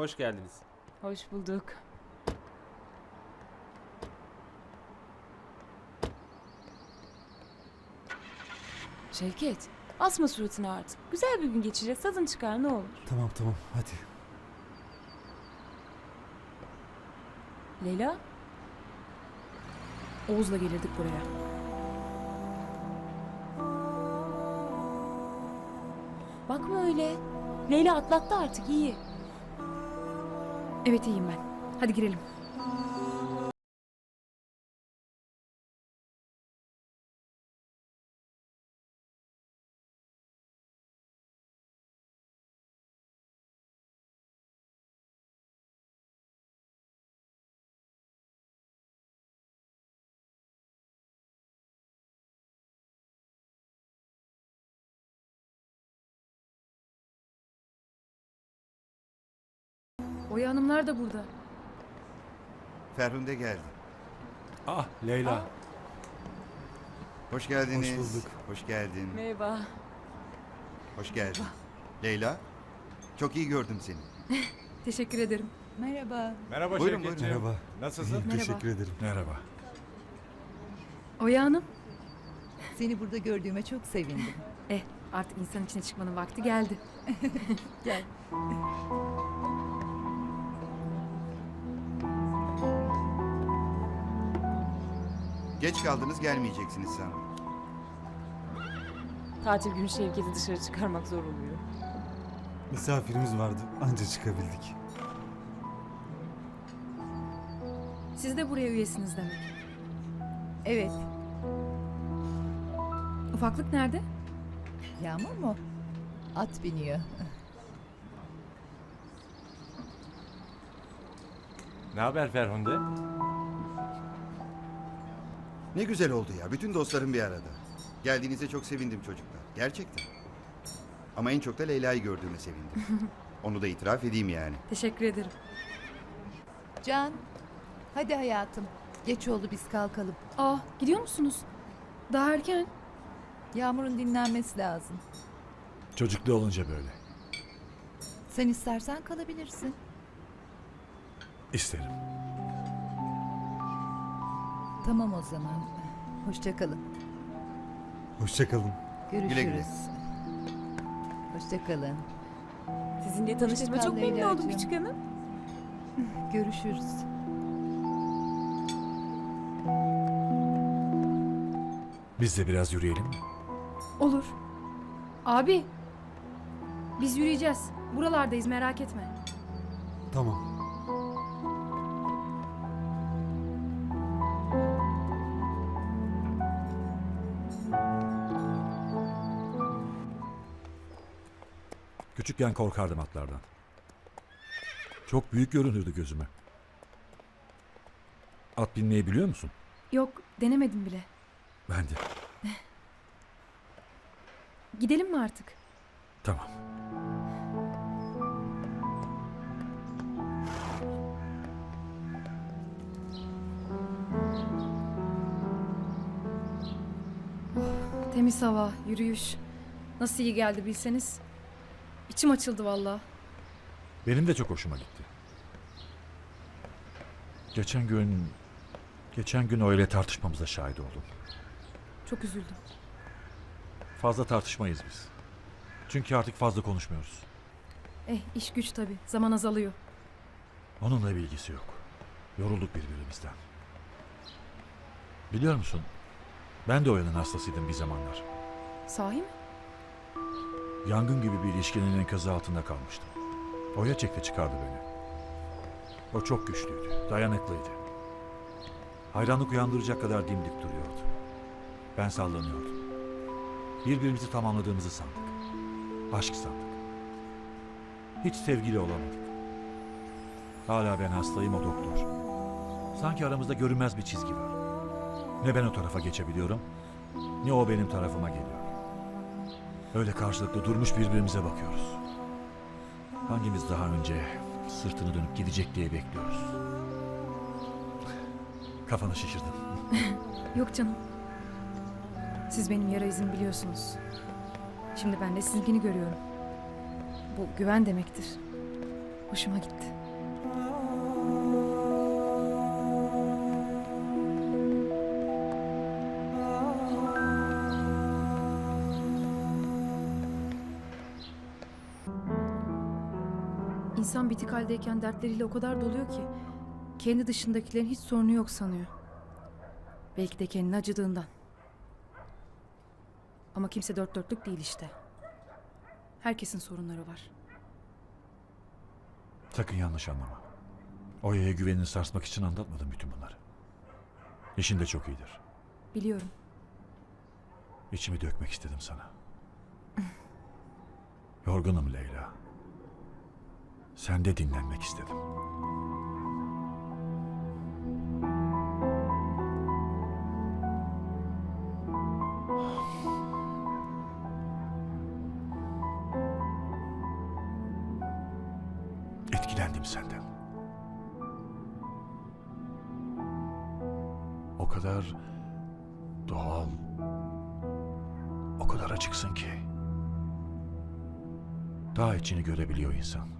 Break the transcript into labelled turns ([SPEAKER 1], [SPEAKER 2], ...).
[SPEAKER 1] Hoş geldiniz.
[SPEAKER 2] Hoş bulduk. Şevket, asma suratını artık. Güzel bir gün geçireceğiz. Tadın çıkar ne olur.
[SPEAKER 3] Tamam tamam hadi.
[SPEAKER 2] Leyla,
[SPEAKER 4] Oğuz'la gelirdik buraya.
[SPEAKER 2] bakma öyle. Leyla atlattı artık iyi.
[SPEAKER 4] Evet iyiyim ben. Hadi girelim. Oya Hanımlar da burada.
[SPEAKER 5] Ferhunde geldi.
[SPEAKER 3] Ah Leyla.
[SPEAKER 5] Hoş geldiniz.
[SPEAKER 3] Hoş bulduk.
[SPEAKER 5] Hoş geldin.
[SPEAKER 2] Merhaba.
[SPEAKER 5] Hoş geldin. Leyla, çok iyi gördüm seni.
[SPEAKER 4] Teşekkür ederim.
[SPEAKER 6] Merhaba.
[SPEAKER 7] Merhaba
[SPEAKER 5] Buyurun,
[SPEAKER 7] Şevketciğim.
[SPEAKER 3] Merhaba.
[SPEAKER 7] Nasılsın?
[SPEAKER 3] İyiyim, teşekkür ederim.
[SPEAKER 7] Merhaba.
[SPEAKER 4] Oya Hanım.
[SPEAKER 6] Seni burada gördüğüme çok sevindim.
[SPEAKER 4] Eh artık insan içine çıkmanın vakti geldi.
[SPEAKER 6] Gel.
[SPEAKER 5] Geç kaldınız gelmeyeceksiniz sanırım.
[SPEAKER 2] Tatil günü Şevket'i dışarı çıkarmak zor oluyor.
[SPEAKER 3] Misafirimiz vardı anca çıkabildik.
[SPEAKER 4] Siz de buraya üyesiniz demek.
[SPEAKER 6] Evet.
[SPEAKER 4] Ufaklık nerede?
[SPEAKER 6] Yağmur mu? At biniyor.
[SPEAKER 7] Ne haber Ferhunde?
[SPEAKER 5] Ne güzel oldu ya. Bütün dostlarım bir arada. Geldiğinize çok sevindim çocuklar. Gerçekten. Ama en çok da Leyla'yı gördüğüme sevindim. Onu da itiraf edeyim yani.
[SPEAKER 4] Teşekkür ederim.
[SPEAKER 6] Can. Hadi hayatım. Geç oldu biz kalkalım.
[SPEAKER 4] Aa gidiyor musunuz? Daha erken.
[SPEAKER 6] Yağmur'un dinlenmesi lazım.
[SPEAKER 7] Çocuklu olunca böyle.
[SPEAKER 6] Sen istersen kalabilirsin.
[SPEAKER 7] İsterim.
[SPEAKER 6] Tamam o zaman. Hoşça kalın.
[SPEAKER 3] Hoşçakalın.
[SPEAKER 6] Görüşürüz.
[SPEAKER 5] Güle güle.
[SPEAKER 6] Hoşça kalın.
[SPEAKER 2] Sizinle tanıştığıma çok memnun oldum
[SPEAKER 6] Leyla'cığım.
[SPEAKER 2] küçük hanım.
[SPEAKER 6] Görüşürüz.
[SPEAKER 7] Biz de biraz yürüyelim mi?
[SPEAKER 4] Olur. Abi. Biz yürüyeceğiz. Buralardayız merak etme.
[SPEAKER 3] Tamam.
[SPEAKER 7] Küçükken korkardım atlardan. Çok büyük görünürdü gözüme. At binmeyi biliyor musun?
[SPEAKER 4] Yok denemedim bile.
[SPEAKER 7] Ben de.
[SPEAKER 4] Gidelim mi artık?
[SPEAKER 7] Tamam.
[SPEAKER 4] Temiz hava, yürüyüş. Nasıl iyi geldi bilseniz. İçim açıldı valla.
[SPEAKER 7] Benim de çok hoşuma gitti. Geçen gün... Geçen gün öyle tartışmamıza şahit oldum.
[SPEAKER 4] Çok üzüldüm.
[SPEAKER 7] Fazla tartışmayız biz. Çünkü artık fazla konuşmuyoruz.
[SPEAKER 4] Eh iş güç tabii. Zaman azalıyor.
[SPEAKER 7] Onunla bir ilgisi yok. Yorulduk birbirimizden. Biliyor musun? Ben de Oya'nın hastasıydım bir zamanlar.
[SPEAKER 4] Sahi mi?
[SPEAKER 7] Yangın gibi bir ilişkinin enkazı altında kalmıştım. Oya çekti çıkardı beni. O çok güçlüydü, dayanıklıydı. Hayranlık uyandıracak kadar dimdik duruyordu. Ben sallanıyordum. Birbirimizi tamamladığımızı sandık. Aşk sandık. Hiç sevgili olamadık. Hala ben hastayım o doktor. Sanki aramızda görünmez bir çizgi var. Ne ben o tarafa geçebiliyorum, ne o benim tarafıma geliyor. Öyle karşılıklı durmuş birbirimize bakıyoruz. Hangimiz daha önce sırtını dönüp gidecek diye bekliyoruz. Kafanı şişirdin.
[SPEAKER 4] Yok canım. Siz benim yara izimi biliyorsunuz. Şimdi ben de sizinkini görüyorum. Bu güven demektir. Hoşuma gitti. İnsan bitik haldeyken dertleriyle o kadar doluyor ki kendi dışındakilerin hiç sorunu yok sanıyor. Belki de kendini acıdığından. Ama kimse dört dörtlük değil işte. Herkesin sorunları var.
[SPEAKER 7] Sakın yanlış anlama. Oya'ya güvenini sarsmak için anlatmadım bütün bunları. İşin de çok iyidir.
[SPEAKER 4] Biliyorum.
[SPEAKER 7] İçimi dökmek istedim sana. Yorgunum Leyla. Sen de dinlenmek istedim. Etkilendim senden. O kadar doğal, o kadar açıksın ki. Daha içini görebiliyor insan.